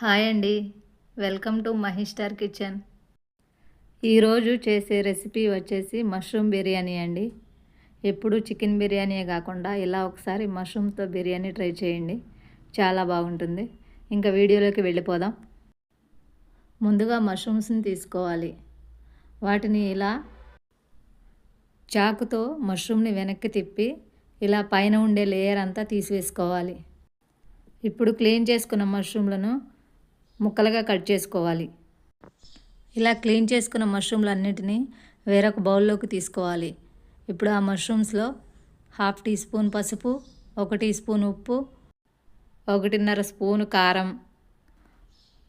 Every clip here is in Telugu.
హాయ్ అండి. Welcome to Mahi star kitchen. ఈరోజు చేసే రెసిపీ వచ్చేసి మష్రూమ్ బిర్యానీ అండి. ఎప్పుడు చికెన్ బిర్యానీయే కాకుండా ఇలా ఒకసారి మష్రూమ్తో బిర్యానీ ట్రై చేయండి. చాలా బాగుంటుంది. ఇంకా వీడియోలోకి వెళ్ళిపోదాం. ముందుగా మష్రూమ్స్ని తీసుకోవాలి. వాటిని ఇలా చాకుతో మష్రూమ్ని వెనక్కి తిప్పి ఇలా పైన ఉండే లేయర్ అంతా తీసివేసుకోవాలి. ఇప్పుడు క్లీన్ చేసుకున్న మష్రూమ్లను ముక్కలుగా కట్ చేసుకోవాలి. ఇలా క్లీన్ చేసుకున్న మష్రూమ్లు అన్నిటినీ వేరొక బౌల్లోకి తీసుకోవాలి. ఇప్పుడు ఆ మష్రూమ్స్లో హాఫ్ టీ స్పూన్ పసుపు ఒక టీ స్పూన్ ఉప్పు ఒకటిన్నర స్పూను కారం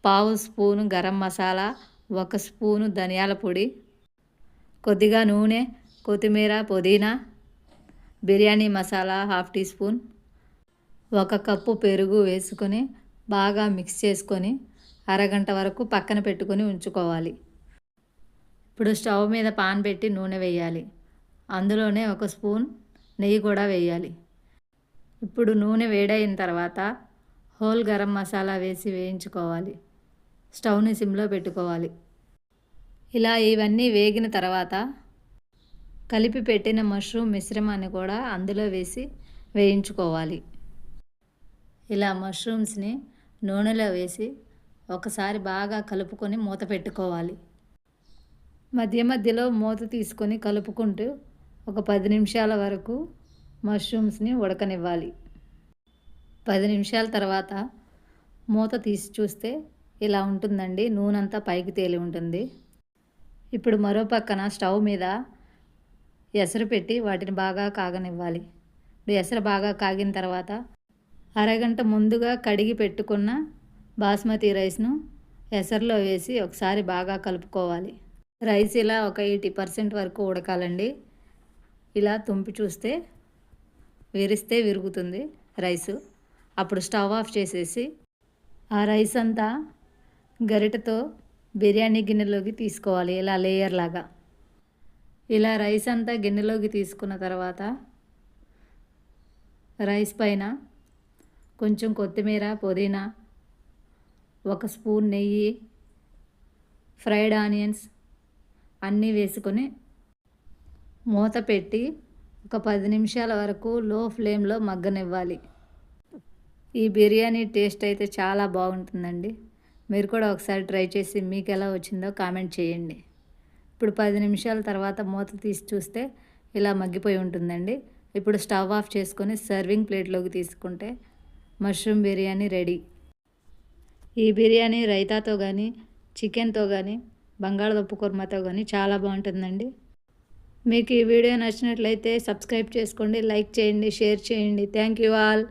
పావు స్పూను గరం మసాలా ఒక స్పూను ధనియాల పొడి కొద్దిగా నూనె కొత్తిమీర పుదీనా biryani masala half teaspoon ఒక కప్పు పెరుగు వేసుకొని బాగా మిక్స్ చేసుకొని అరగంట వరకు పక్కన పెట్టుకొని ఉంచుకోవాలి. ఇప్పుడు స్టవ్ మీద పాన్ పెట్టి నూనె వేయాలి. అందులోనే ఒక స్పూన్ నెయ్యి కూడా వేయాలి. ఇప్పుడు నూనె వేడైన తర్వాత హోల్ గరం మసాలా వేసి వేయించుకోవాలి. స్టవ్ని సిమ్లో పెట్టుకోవాలి. ఇలా ఇవన్నీ వేగిన తర్వాత కలిపి పెట్టిన మష్రూమ్ మిశ్రమాన్ని కూడా అందులో వేసి వేయించుకోవాలి. ఇలా మష్రూమ్స్ని నూనెలో వేసి ఒకసారి బాగా కలుపుకొని మూత పెట్టుకోవాలి. మధ్య మధ్యలో మూత తీసుకొని కలుపుకుంటూ ఒక పది నిమిషాల వరకు మష్రూమ్స్ని ఉడకనివ్వాలి. పది నిమిషాల తర్వాత మూత తీసి చూస్తే ఇలా ఉంటుందండి. నూనె అంతా పైకి తేలి ఉంటుంది. ఇప్పుడు మరో పక్కన స్టవ్ మీద ఎసరు పెట్టి వాటిని బాగా కాగనివ్వాలి. ఎసరు బాగా కాగిన తర్వాత అరగంట ముందుగా కడిగి పెట్టుకున్న బాస్మతి రైస్ను ఎసర్లో వేసి ఒకసారి బాగా కలుపుకోవాలి. రైస్ ఇలా ఒక ఎయిటీ పర్సెంట్ వరకు ఉడకాలండి. ఇలా తుంపి చూస్తే విరిస్తే విరుగుతుంది రైసు. అప్పుడు స్టవ్ ఆఫ్ చేసేసి ఆ రైస్ అంతా గరిటతో బిర్యానీ గిన్నెలోకి తీసుకోవాలి ఇలా లేయర్ లాగా. ఇలా రైస్ అంతా గిన్నెలోకి తీసుకున్న తర్వాత రైస్ పైన కొంచెం కొత్తిమీర పుదీనా ఒక స్పూన్ నెయ్యి ఫ్రైడ్ ఆనియన్స్ అన్నీ వేసుకొని మూత పెట్టి ఒక పది నిమిషాల వరకు లో ఫ్లేమ్లో మగ్గనివ్వాలి. ఈ బిర్యానీ టేస్ట్ అయితే చాలా బాగుంటుందండి. మీరు కూడా ఒకసారి ట్రై చేసి మీకు ఎలా వచ్చిందో కామెంట్ చేయండి. ఇప్పుడు పది నిమిషాల తర్వాత మూత తీసి చూస్తే ఇలా మగ్గిపోయి ఉంటుందండి. ఇప్పుడు స్టవ్ ఆఫ్ చేసుకొని సర్వింగ్ ప్లేట్లోకి తీసుకుంటే మష్రూమ్ బిర్యానీ రెడీ. ఈ బిర్యానీ రైతాతో కానీ చికెన్తో కానీ బంగాళదుంప కుర్మాతో కానీ చాలా బాగుంటుందండి. మీకు ఈ వీడియో నచ్చినట్లయితే సబ్స్క్రైబ్ చేసుకోండి లైక్ చేయండి షేర్ చేయండి. Thank you all.